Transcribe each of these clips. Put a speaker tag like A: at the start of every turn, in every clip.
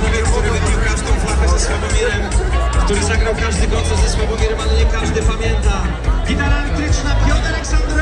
A: człowiek, który wypił każdą flachę ze Sławomirem, który zagrał każdy koncert ze Sławomirem, ale nie każdy pamięta. Gitara elektryczna, Piotr Aleksandra.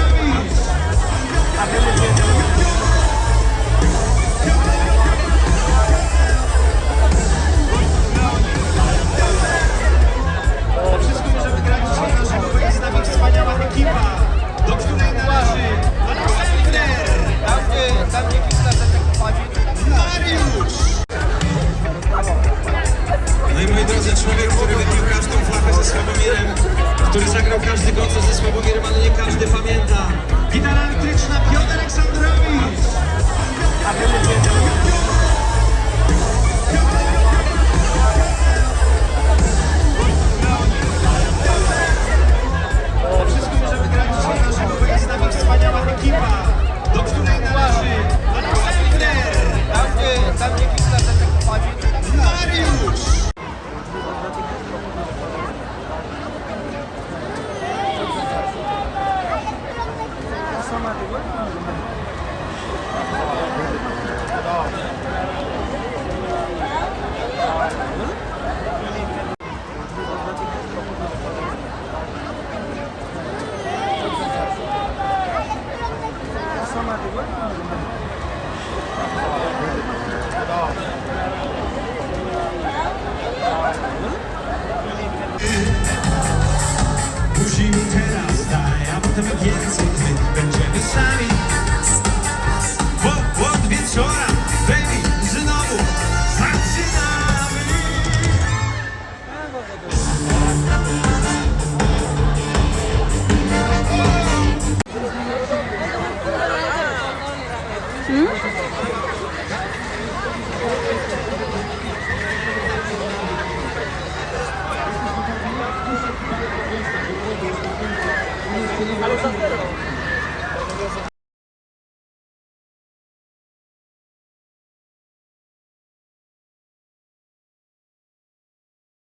A: każdy koncert ze Sławomir Many, nie każdy pamięta. Musimy teraz dalej, a potem więcej time gracias.